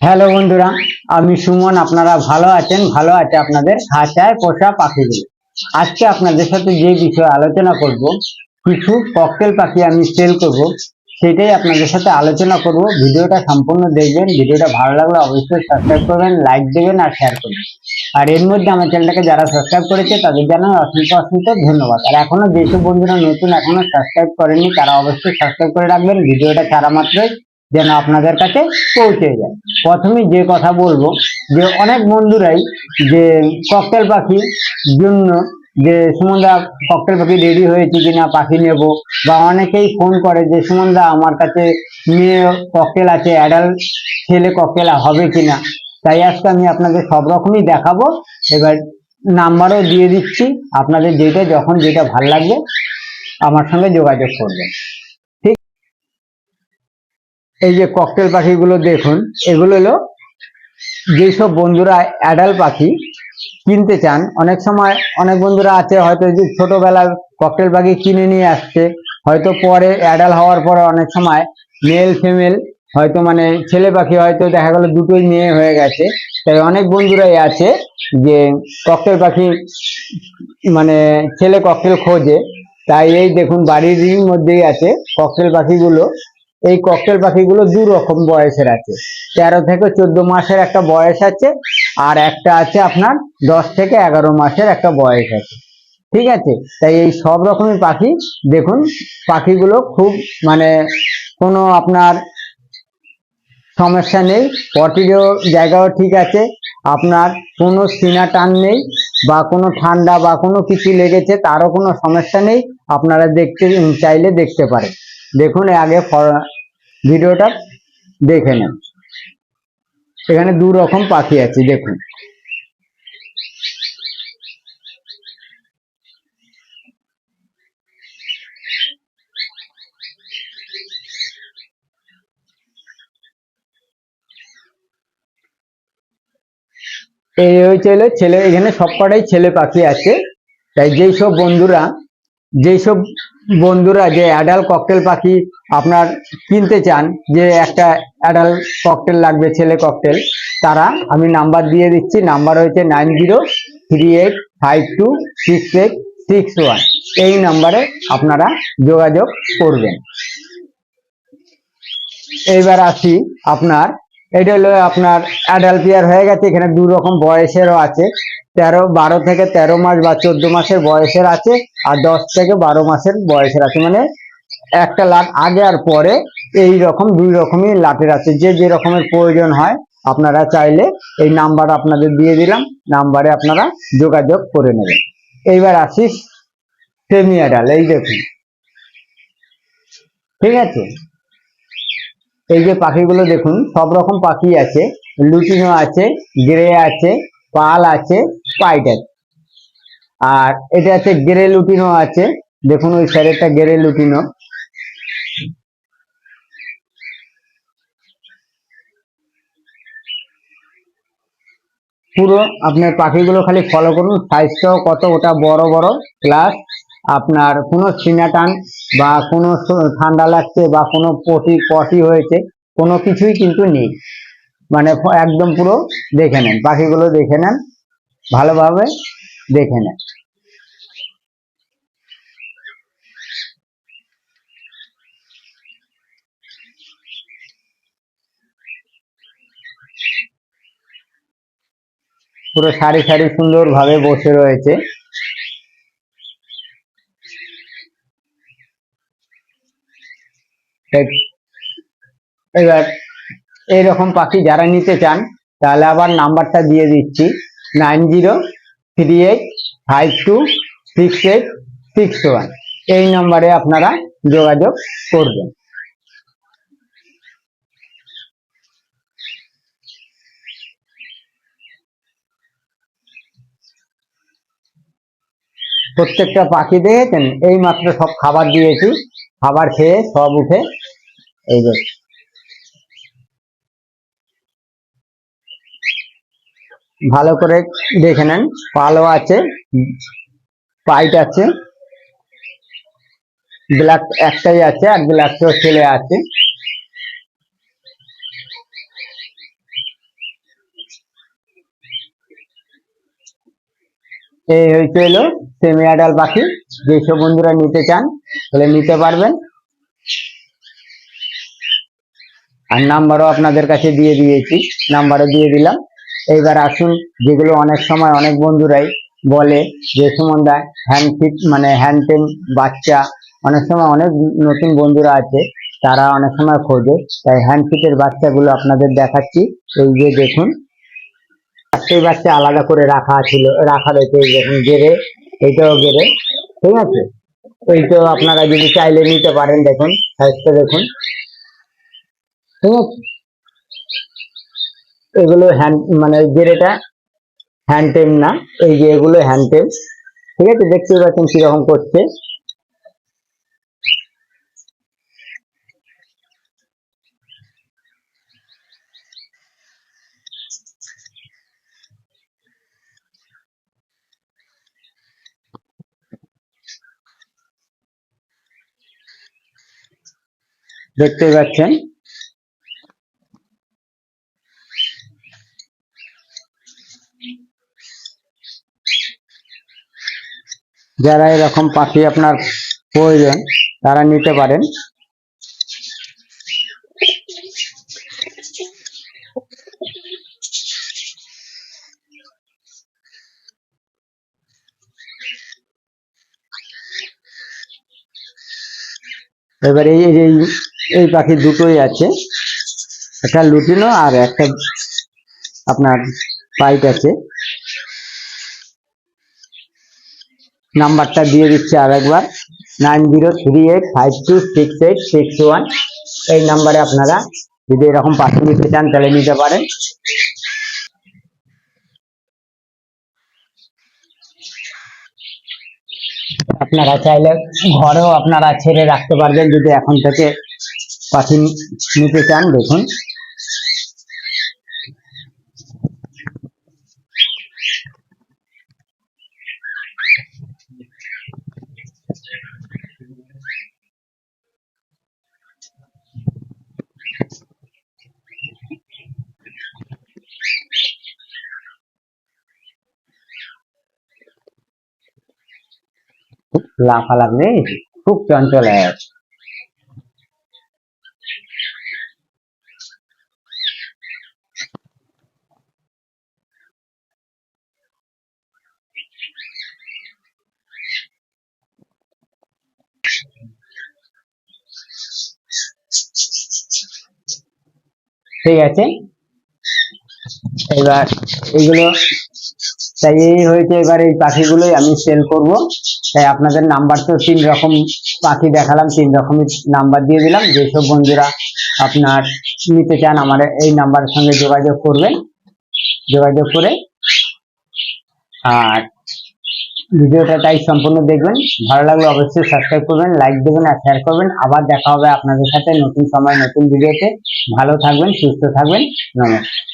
Hello বন্ধুরা, আমি সুমন, আপনারা ভালো আছেন? ভালো আছে আপনাদের? খাঁচায় পোষা পাখিগুলো। আজকে আপনাদের সাথে যে বিষয়ে আলোচনা করব, কিছু ককটেল পাখি আমি সেল করব, সেটাই আপনাদের সাথে আলোচনা করব। ভিডিওটা সম্পূর্ণ দেখবেন, ভিডিওটা ভালো লাগলে অবশ্যই সাবস্ক্রাইব করবেন লাইক দেবেন আর শেয়ার করবেন। আর এর মধ্যে আমার চ্যানেলটাকে যারা সাবস্ক্রাইব করেছে, তাদের জানাই অসংখ্য অসংখ্য ধন্যবাদ। আর এখনও যেসব বন্ধুরা নতুন, এখনও সাবস্ক্রাইব করেনি তারা অবশ্যই সাবস্ক্রাইব করে রাখবেন। ভিডিওটা ছাড়া মাত্রই যেন আপনাদের কাছে পৌঁছে যায়। প্রথমে যে কথা বলব, যে অনেক বন্ধুরাই যে ককটেল পাখি জন্য যে সুমনদা ককটেল পাখি রেডি হয়েছে কিনা পাখি নেব, বা অনেকেই ফোন করে যে, সুমনদা, আমার কাছে মেয়ে ককটেল আছে অ্যাডাল্ট ছেলে ককটেল হবে কিনা? তাই আজকে আমি আপনাদের সব রকমই দেখাবো। এবার নাম্বারও দিয়ে দিচ্ছি। আপনাদের যেটা, যখন যেটা ভালো লাগবে, আমার সঙ্গে যোগাযোগ করবেন। এই যে ককটেল পাখিগুলো দেখুন, এগুলো হলো যেসব বন্ধুরা অ্যাডাল পাখি কিনতে চান, অনেক সময় অনেক বন্ধুরা আছে হয়তো যে ছোটবেলার ককটেল পাখি কিনে নিয়ে আসছে, হয়তো পরে অ্যাডাল্ট হওয়ার পরে অনেক সময় মেল ফিমেল হয়তো মানে ছেলে পাখি হয়তো দেখা গেল দুটোই মেয়ে হয়ে গেছে। তাই অনেক বন্ধুরাই আছে যে ককটেল পাখি মানে ছেলে ককটেল খোঁজে। তাই এই দেখুন বাড়ির মধ্যেই আছে ককটেল পাখিগুলো। এই ককটেল পাখিগুলো দু রকম বয়সের আছে। তেরো থেকে চোদ্দ মাসের একটা বয়স আছে আর একটা আছে আপনার দশ থেকে এগারো মাসের একটা বয়স আছে। ঠিক আছে? তাই এই সব রকমের পাখি দেখুন, পাখিগুলো খুব মানে কোনো আপনার সমস্যা নেই, পটিরও জায়গাও ঠিক আছে, আপনার কোনো সিনা টান নেই বা কোনো ঠান্ডা বা কোনো কিছু লেগেছে তারও কোনো সমস্যা নেই, আপনারা দেখতে, চাইলে দেখতে পারেন। দেখুন আগে ভিডিওটা দেখে নেন। এখানে দু রকম পাখি আছে, দেখুন। এই হলো ছেলে, এখানে সবকটাই ছেলে পাখি আছে। তাই যেই সব বন্ধুরা যেই সব বন্ধুরা, যে অ্যাডাল্ট ককটেল পাখি আপনার কিনতে চান, যে একটা অ্যাডাল্ট ককটেল লাগবে, ছেলে ককটেল তারা আমি নাম্বার দিয়ে দিচ্ছি। নাম্বার হয়েছে nine zero three eight five two six eight six one এই নাম্বারে আপনারা যোগাযোগ করবেন। এইবার আসি আপনার এটা হলো আপনার অ্যাডাল্ট পেয়ার হয়ে গেছে, এখানে দু রকম বয়সেরও আছে। তেরো, বারো থেকে তেরো মাস বা চোদ্দ মাসের বয়সের আছে, আর দশ থেকে বারো মাসের বয়সের আছে। মানে একটা লাট আগে আর পরে এই রকম, দুই রকমই লাটের আছে। যে যে রকমের প্রয়োজন হয়, আপনারা চাইলে এই নাম্বার আপনাদের দিয়ে দিলাম নাম্বারে আপনারা যোগাযোগ করে নেবেন। এইবার আসিস সেমি অ্যাডাল এই দেখুন। ঠিক আছে? এই যে পাখিগুলো দেখুন, সব রকম পাখি আছে। লুটিনো আছে, গ্রে আছে, পাল আছে পাইট আছে আর এটা আছে গ্রে লুটিনো আছে। দেখুন ওই স্যারেরটা গ্রে লুটিনো। পুরো আপনার পাখিগুলো খালি ফলো করুন। সাইজটাও কত, ওটা বড় বড়। প্লাস আপনার কোনো সিনাটান বা কোনো ঠান্ডা লাগছে বা কোনো পটি পটি হয়েছে, কোনো কিছুই কিন্তু নেই। মানে একদম পুরো দেখে নেন, পাখিগুলো দেখে নেন, ভালোভাবে দেখে নেন। পুরো সারি সারি সুন্দর ভাবে বসে রয়েছে। এবার, এইরকম পাখি যারা নিতে চান, তাহলে আবার নাম্বারটা দিয়ে দিচ্ছি। Nine zero three eight five two six eight six one. এই নম্বরে আপনারা যোগাযোগ করবেন। প্রত্যেকটা পাখি দেখেছেন? এই মাত্র সব খাবার দিয়েছি। খাবার খেয়ে সব উঠে এই যে ভালো করে দেখে নেন, পালও আছে, পাইট আছে, ব্ল্যাক একটাই আছে আর ব্ল্যাক তো ছেলে আছে। এই হয়েছে এলো সেমি অ্যাডাল পাখি যেসব বন্ধুরা নিতে চান, তাহলে নিতে পারবেন। আর নাম্বারও আপনাদের কাছে দিয়ে দিয়েছি, নাম্বারও দিয়ে দিলাম। এইবার আসুন, যেগুলো অনেক সময় অনেক বন্ধুরাই বলে যে সুমনদা হ্যান্ড ফিট মানে হ্যান্ড টেম বাচ্চা। অনেক সময় অনেক নতুন বন্ধুরা আছে, তারা অনেক সময় খোঁজে। তাই হ্যান্ড ফিটের বাচ্চাগুলো আপনাদের দেখাচ্ছি। এই যে দেখুন, সেই বাচ্চা আলাদা করে রাখা ছিল, রাখা রয়েছে দেখুন, গেড়ে, এইটাও গেড়ে, ঠিক আছে? এইটাও আপনারা যদি চাইলে নিতে পারেন, দেখুন সাইজটা দেখুন। ঠিক আছে? এগুলো হ্যান্ড মানে গেড়েটা হ্যান্ড টেম না, এই যে এগুলো হ্যান্ড টেম ঠিক আছে? দেখতে পাচ্ছেন কীরকম করছে। দেখতে পাচ্ছেন? যারা এরকম পাখি আপনার প্রয়োজন, তারা নিতে পারেন। এবারে এই এই এই পাখি দুটোই আছে। একটা লুটিনো আর একটা আপনার পাইট আছে। নাম্বারটা দিয়ে দিচ্ছি আর একবার nine zero three eight five two six eight six one. এই নাম্বারে আপনারা যদি এরকম পাখি নিতে চান, তাহলে নিতে পারেন। আপনারা চাইলে ঘরেও আপনারা ছেড়ে রাখতে পারবেন, যদি এখন থেকে পাখি নিতে চান, দেখুন খুব লাফালাফি খুব চঞ্চল। আছে ঠিক আছে? এবার এগুলো তাই এই হয়েছে এবার এই পাখিগুলোই আমি সেল করব। তাই আপনাদের নাম্বার তো তিন রকম পাখি দেখালাম, তিন রকমের নাম্বার দিয়ে দিলাম। যেসব বন্ধুরা আপনার নিতে চান, আমার এই নাম্বারের সঙ্গে যোগাযোগ করবেন। যোগাযোগ করে আর ভিডিওটা তাই সম্পূর্ণ দেখবেন। ভালো লাগলে অবশ্যই সাবস্ক্রাইব করবেন লাইক দেবেন আর শেয়ার করবেন। আবার দেখা হবে আপনাদের সাথে নতুন সময়, নতুন ভিডিওতে। ভালো থাকবেন, সুস্থ থাকবেন। নমস্কার।